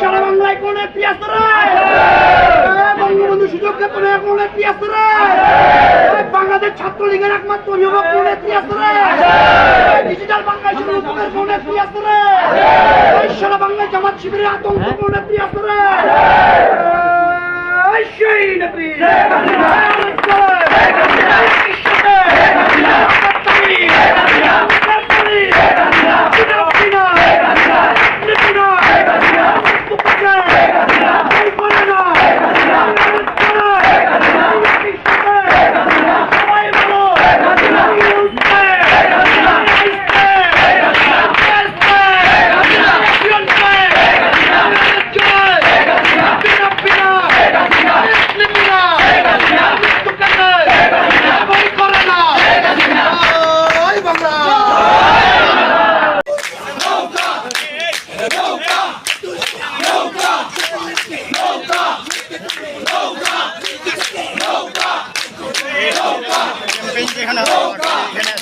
সারা বাংলায় কোন এই, বঙ্গবন্ধু সুযোগ ক্ষেত্রে কোন রে এই, বাংলাদেশ ছাত্রলীগের একমাত্র অভিভাবক কোন আছে ডিজিটাল বাংলাদেশের রূপকের কোন এই, সারা বাংলায় জামাত শিবিরের আতঙ্ক কোন আছে রে এই, সেই নেত্রী। এখানে এখানে